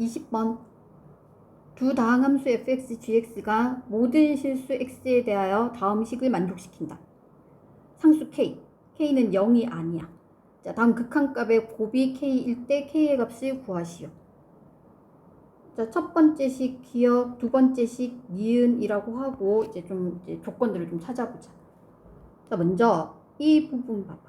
20번 두 다항 함수 fx, gx가 모든 실수 x에 대하여 다음 식을 만족시킨다. 상수 k, k는 0이 아니야. 자, 다음 극한값의 곱이 k일 때 k의 값을 구하시오. 자, 첫 번째 식 기억, 두 번째 식 니은이라고 하고 이제 좀 이제 조건들을 좀 찾아보자. 자, 먼저 이 부분 봐봐.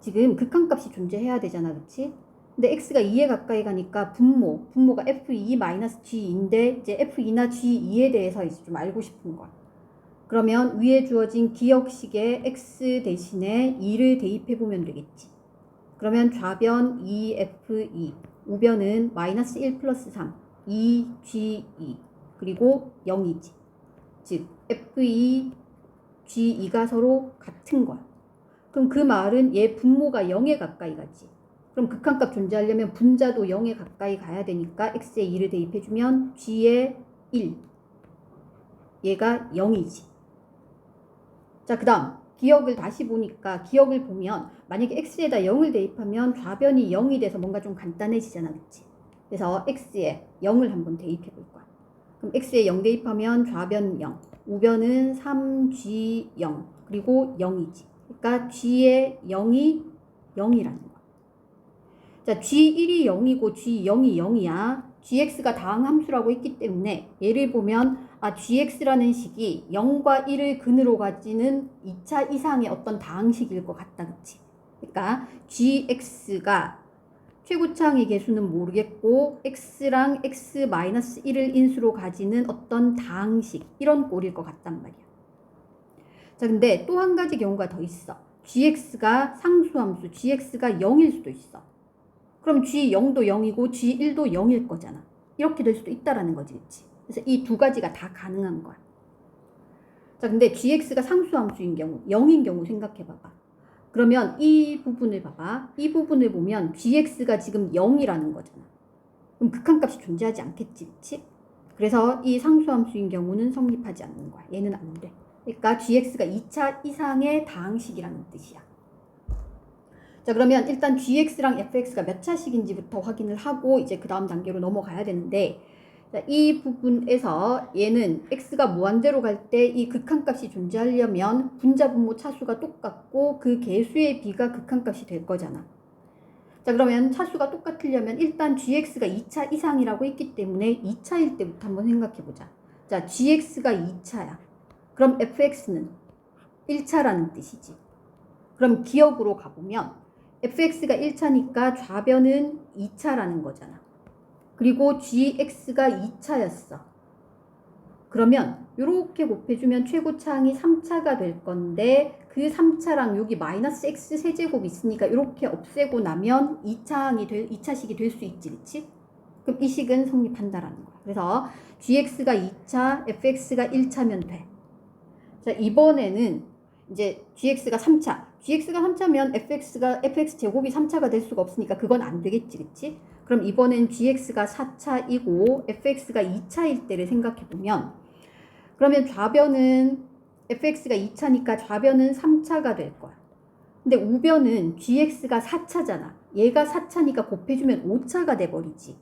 지금 극한값이 존재해야 되잖아, 그치? 근데 x가 2에 가까이 가니까 분모, 분모가 f2-g인데 이제 f2나 g2에 대해서 이제 좀 알고 싶은 거야. 그러면 위에 주어진 기억식에 x 대신에 2를 대입해 보면 되겠지. 그러면 좌변 2f2, 우변은 마이너스 1 플러스 3, 2g2, 그리고 0이지. 즉 f2, g2가 서로 같은 거야. 그럼 그 말은 얘 분모가 0에 가까이 가지. 그럼 극한값 존재하려면 분자도 0에 가까이 가야 되니까 x에 2를 대입해주면 g에 1. 얘가 0이지. 자, 그 다음 기억을 다시 보니까 기억을 보면 만약에 x에다 0을 대입하면 좌변이 0이 돼서 뭔가 좀 간단해지잖아. 그치? 그래서 x에 0을 한번 대입해 볼 거야. 그럼 x에 0 대입하면 좌변 0, 우변은 3g0, 그리고 0이지. 그러니까 g의 0이 0이라는 거야. 자, g1이 0이고 g0이 0이야. gx가 다항 함수라고 했기 때문에 예를 보면 아, gx라는 식이 0과 1을 근으로 가지는 2차 이상의 어떤 다항식일 것 같다. 그치? 그러니까 gx가 최고차항의 개수는 모르겠고 x랑 x-1을 인수로 가지는 어떤 다항식 이런 꼴일 것 같단 말이야. 자, 근데 또 한 가지 경우가 더 있어. gx가 상수함수, gx가 0일 수도 있어. 그럼 g0도 0이고 g1도 0일 거잖아. 이렇게 될 수도 있다라는 거지, 그치? 그래서 이 두 가지가 다 가능한 거야. 자, 근데 gx가 상수함수인 경우, 0인 경우 생각해 봐봐. 그러면 이 부분을 봐봐. 이 부분을 보면 gx가 지금 0이라는 거잖아. 그럼 극한값이 존재하지 않겠지, 그치? 그래서 이 상수함수인 경우는 성립하지 않는 거야. 얘는 안 돼. 그러니까 gx가 2차 이상의 다항식이라는 뜻이야. 자 그러면 일단 gx랑 fx가 몇 차식인지부터 확인을 하고 이제 그 다음 단계로 넘어가야 되는데 자, 이 부분에서 얘는 x가 무한대로 갈 때 이 극한값이 존재하려면 분자 분모 차수가 똑같고 그 개수의 비가 극한값이 될 거잖아. 자 그러면 차수가 똑같으려면 일단 gx가 2차 이상이라고 했기 때문에 2차일 때부터 한번 생각해 보자. 자 gx가 2차야. 그럼 fx는 1차라는 뜻이지. 그럼 기억으로 가보면 fx가 1차니까 좌변은 2차라는 거잖아. 그리고 gx가 2차였어. 그러면 이렇게 곱해주면 최고차항이 3차가 될 건데 그 3차랑 여기 마이너스 x 세제곱이 있으니까 이렇게 없애고 나면 2차항이 될, 2차식이 될 수 있지, 그치? 그럼 이 식은 성립한다라는 거야. 그래서 gx가 2차, fx가 1차면 돼. 자, 이번에는 이제 gx가 3차. gx가 3차면 fx가 fx 제곱이 3차가 될 수가 없으니까 그건 안 되겠지, 그치? 그럼 이번엔 gx가 4차이고 fx가 2차일 때를 생각해 보면 그러면 좌변은 fx가 2차니까 좌변은 3차가 될 거야. 근데 우변은 gx가 4차잖아. 얘가 4차니까 곱해주면 5차가 돼버리지.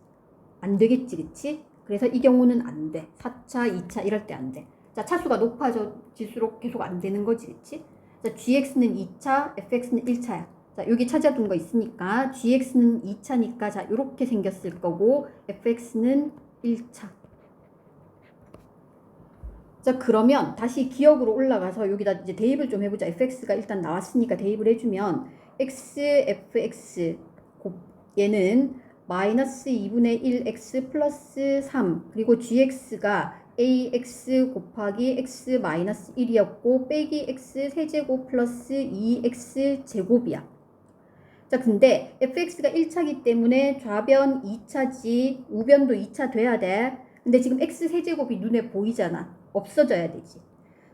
안 되겠지, 그치? 그래서 이 경우는 안 돼. 4차, 2차 이럴 때 안 돼. 자, 차수가 높아질수록 계속 안 되는 거지, 그치? 자, gx는 2차, fx는 1차야. 자, 여기 찾아둔 거 있으니까 gx는 2차니까 자, 이렇게 생겼을 거고 fx는 1차. 자, 그러면 다시 기억으로 올라가서 여기다 이제 대입을 좀 해보자. fx가 일단 나왔으니까 대입을 해주면 x, fx 곱 얘는 마이너스 2분의 1x 플러스 3 그리고 gx가 ax 곱하기 x 마이너스 1이었고 빼기 x 세제곱 플러스 2x 제곱이야. 자 근데 fx가 1차기 때문에 좌변 2차지 우변도 2차 돼야 돼. 근데 지금 x 세제곱이 눈에 보이잖아. 없어져야 되지.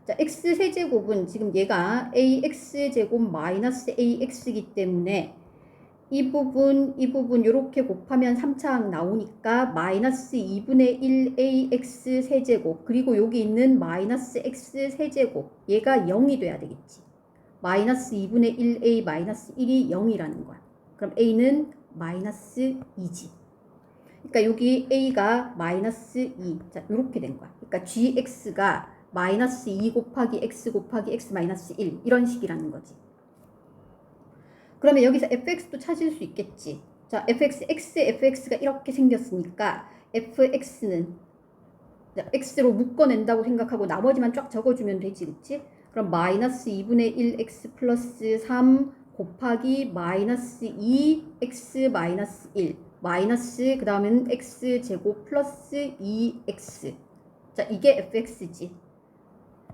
자 x 세제곱은 지금 얘가 ax 제곱 마이너스 ax이기 때문에 이 부분, 이 부분 이렇게 곱하면 3차항 나오니까 마이너스 2분의 1 ax 세제곱 그리고 여기 있는 마이너스 x 세제곱 얘가 0이 돼야 되겠지. 마이너스 2분의 1a 마이너스 1이 0이라는 거야. 그럼 a는 마이너스 2지. 그러니까 여기 a가 마이너스 2. 자, 이렇게 된 거야. 그러니까 gx가 마이너스 2 곱하기 x 곱하기 x 마이너스 1 이런 식이라는 거지. 그러면 여기서 fx도 찾을 수 있겠지. 자, fx, x, fx가 이렇게 생겼으니까 fx는 자, x로 묶어낸다고 생각하고 나머지만 쫙 적어주면 되지, 그치? 그럼 마이너스 2분의 1x 플러스 3 곱하기 마이너스 2x 마이너스 1 마이너스 그 다음엔 x 제곱 플러스 2x 자 이게 fx지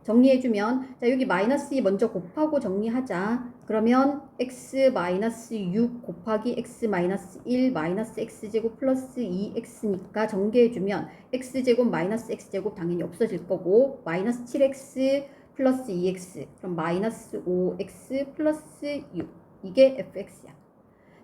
정리해주면 자 여기 마이너스 2 먼저 곱하고 정리하자. 그러면 x 마이너스 6 곱하기 x 마이너스 1 마이너스 x 제곱 플러스 2x니까 전개해주면 x 제곱 마이너스 x 제곱 당연히 없어질 거고 마이너스 7x 플러스 2x 그럼 마이너스 5x 플러스 6 이게 fx야.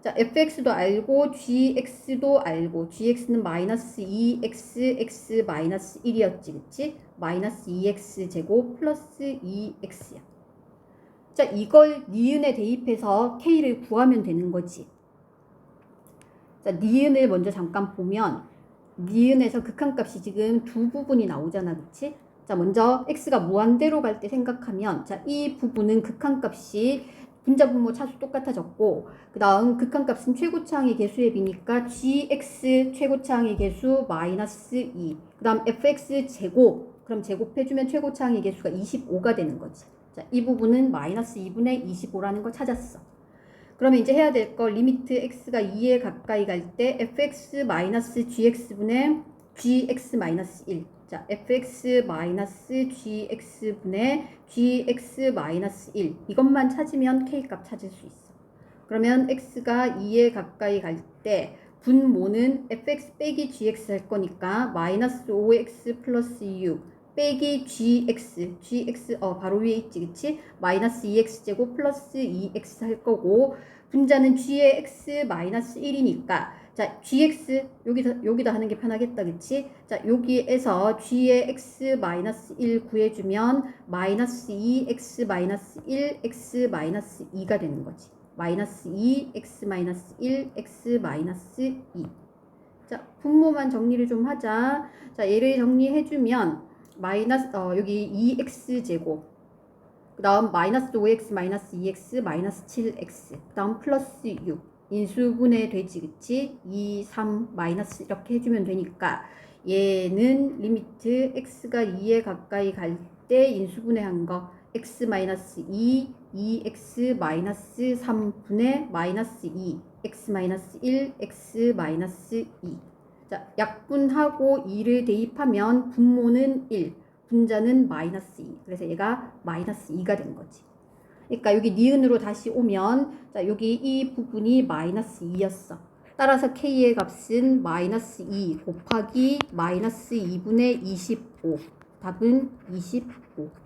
자 fx도 알고 gx도 알고 gx는 마이너스 2x x 마이너스 1이었지 그치? 마이너스 2x 제곱 플러스 2x야 자 이걸 니은에 대입해서 k를 구하면 되는 거지 자 니은을 먼저 잠깐 보면 니은에서 극한값이 지금 두 부분이 나오잖아 그치? 자 먼저 x가 무한대로 갈 때 생각하면 자 이 부분은 극한값이 분자 분모 차수 똑같아졌고 그 다음 극한값은 최고차항의 개수에 비니까 gx 최고차항의 개수 마이너스 2. 그 다음 fx 제곱 그럼 제곱해주면 최고차항의 개수가 25가 되는 거지. 자, 이 부분은 마이너스 2분의 25라는 걸 찾았어. 그러면 이제 해야 될 거 리미트 x가 2에 가까이 갈 때 fx 마이너스 gx분의 gx 마이너스 1. 자, fx 마이너스 gx분의 gx 마이너스 1 이것만 찾으면 k 값 찾을 수 있어. 그러면 x가 2에 가까이 갈 때 분모는 fx 빼기 gx 할 거니까 마이너스 5x 플러스 6 빼기 gx gx 어 바로 위에 있지 그치? 마이너스 2x 제곱 플러스 2x 할 거고 분자는 g의 x 마이너스 1이니까 자, gx 여기다 여기다 하는 게 편하겠다, 그치? 자, 여기에서 g의 x 마이너스 1 구해주면 마이너스 2 x 마이너스 1 x 마이너스 2가 되는 거지. 마이너스 2 x 마이너스 1 x 마이너스 2. 자, 분모만 정리를 좀 하자. 자, 얘를 정리해주면 마이너스 어 여기 2x 제곱. 그 다음 마이너스 5x 마이너스 2x 마이너스 7x. 그 다음 플러스 6. 인수분해 되지 그치? 2, 3, 마이너스 이렇게 해주면 되니까 얘는 리미트 x가 2에 가까이 갈 때 인수분해한 거 x 마이너스 2, 2x 마이너스 3분의 마이너스 2, x 마이너스 1, x 마이너스 2. 자, 약분하고 2를 대입하면 분모는 1, 분자는 마이너스 2. 그래서 얘가 마이너스 2가 된 거지. 그러니까 여기 니은으로 다시 오면 자 여기 이 부분이 마이너스 2였어. 따라서 k의 값은 마이너스 2 곱하기 마이너스 2분의 25. 답은 25.